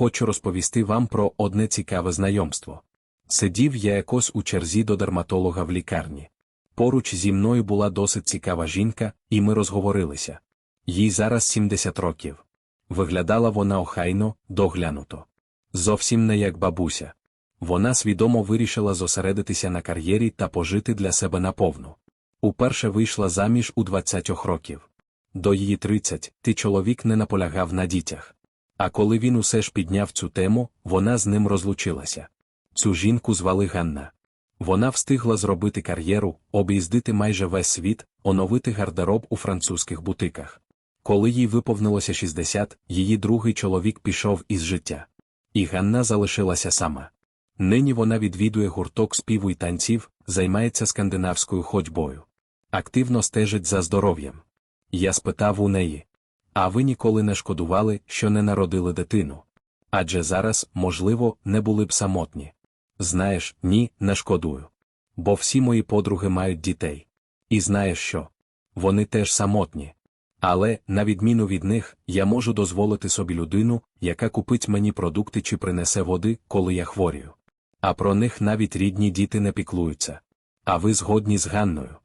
хочу розповісти вам про одне цікаве знайомство. Сидів я якось у черзі до дерматолога в лікарні. Поруч зі мною була досить цікава жінка, і ми розговорилися. Їй зараз 70 років. Виглядала вона охайно, доглянуто. Зовсім не як бабуся. Вона свідомо вирішила зосередитися на кар'єрі та пожити для себе наповну. Уперше вийшла заміж у 20 років. До її 30 ти чоловік не наполягав на дітях. А коли він усе ж підняв цю тему, вона з ним розлучилася. Цю жінку звали Ганна. Вона встигла зробити кар'єру, об'їздити майже весь світ, оновити гардероб у французьких бутиках. Коли їй виповнилося 60, її другий чоловік пішов із життя. І Ганна залишилася сама. Нині вона відвідує гурток співу й танців, займається скандинавською ходьбою. Активно стежить за здоров'ям. Я спитав у неї. А ви ніколи не шкодували, що не народили дитину? Адже зараз, можливо, не були б самотні. Знаєш, ні, не шкодую. Бо всі мої подруги мають дітей. І знаєш що? Вони теж самотні. Але, на відміну від них, я можу дозволити собі людину, яка купить мені продукти чи принесе води, коли я хворію. А про них навіть рідні діти не піклуються. А ви згодні з Ганною.